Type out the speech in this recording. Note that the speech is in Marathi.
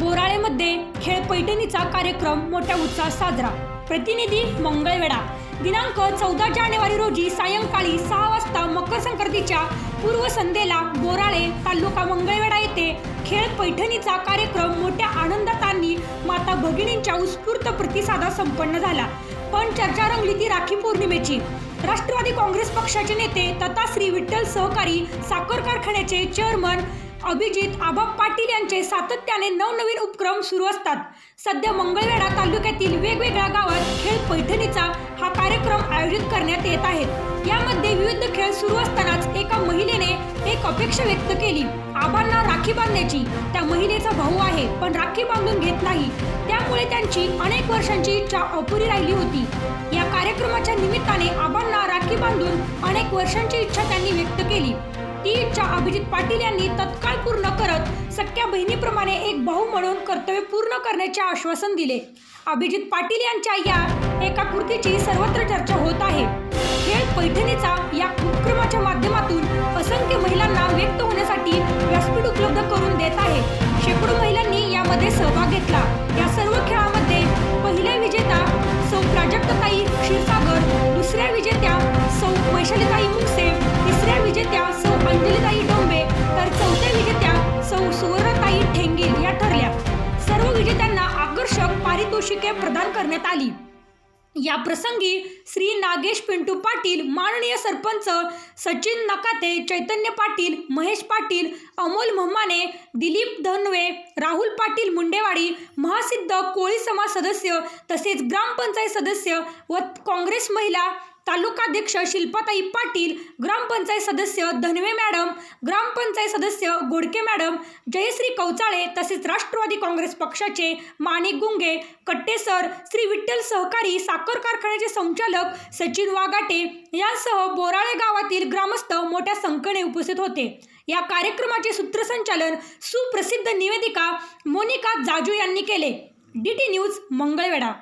बोराळेमध्ये खेळ पैठणीचा कार्यक्रम मोठ्या उत्साहात साजरा. प्रतिनिधी मंगळवेडा दिनांक चौदा जानेवारी रोजी सायंकाळी सहा वाजता मकर संक्रांतीच्या पूर्वसंध्येला बोराळे तालुका मंगळवेडा येथे खेळ पैठणीचा कार्यक्रम मोठ्या आनंदात आणि माता भगिनींच्या उत्स्फूर्त प्रतिसादा संपन्न झाला. पण चर्चा रंगली ती राखी पौर्णिमेची राष्ट्रवादी काँग्रेस पक्षाचे नेते तथा श्री विठ्ठल सहकारी साखर कारखान्याचे चेअरमन अभिजित आबा पाटील यांचे सातत्याने नवनवीन उपक्रम सुरू असतात. सध्या मंगळवेढा तालुक्यातील वेगवेगळ्या गावात खेळ पैठणीचा हा कार्यक्रम आयोजित करण्यात येत आहेत यामध्ये विविध खेळ सुरू असतानाच एक अपेक्षा व्यक्त केली. आबांना राखी बांधण्याची. त्या महिलेचा भाऊ आहे पण राखी बांधून घेत नाही. त्यामुळे त्यांची अनेक वर्षांची इच्छा अपुरी राहिली होती. या कार्यक्रमाच्या निमित्ताने आबांना राखी बांधून अनेक वर्षांची इच्छा त्यांनी व्यक्त केली. ती इच्छा अभिजित पाटील यांनी तत्काळ पूर्ण करत सख्या बहिणीप्रमाणे एक भाऊ म्हणून कर्तव्य पूर्ण करण्याचे आश्वासन दिले. अभिजित पाटील यांच्या या एका कृतीची सर्वत्र चर्चा होत आहे. खेळ पैठणीचा या उपक्रमाच्या माध्यमातून देत आहे. शेकडो महिलांनी यामध्ये सहभाग घेतला. या सर्व खेळामध्ये पहिल्या विजेता सौ प्राजक्तताई क्षीरसागर दुसऱ्या विजेत्या सौ वैशालीताई मुंगसे तिसऱ्या विजेत्या सौ अंजलीताई डोंबे तर चौथ्या विजेत्या सौ सुवर्णताई ठेंगील या ठरल्या. सर्व विजेत्यांना आकर्षक पारितोषिके प्रदान करण्यात आली. या प्रसंगी श्री नागेश पिंटू पाटील माननीय सरपंच सचिन नकाते चैतन्य पाटील महेश पाटील अमोल मोहमाने दिलीप धनवे राहुल पाटील मुंडेवाडी महासिद्ध कोळी समाज सदस्य तसेच ग्रामपंचायत सदस्य व काँग्रेस महिला तालुकाध्यक्ष शिल्पाताई पाटील ग्रामपंचायत सदस्य धनवे मॅडम ग्रामपंचायत सदस्य गोडके मॅडम जयश्री कौचाळे तसेच राष्ट्रवादी काँग्रेस पक्षाचे माणिक गुंगे कट्टेसर श्री विठ्ठल सहकारी साखर कारखान्याचे संचालक सचिन वागाटे यांसह बोराळे गावातील ग्रामस्थ मोठ्या संख्येने उपस्थित होते. या कार्यक्रमाचे सूत्रसंचालन सुप्रसिद्ध निवेदिका मोनिका जाजू यांनी केले. D T news Mangalwedha.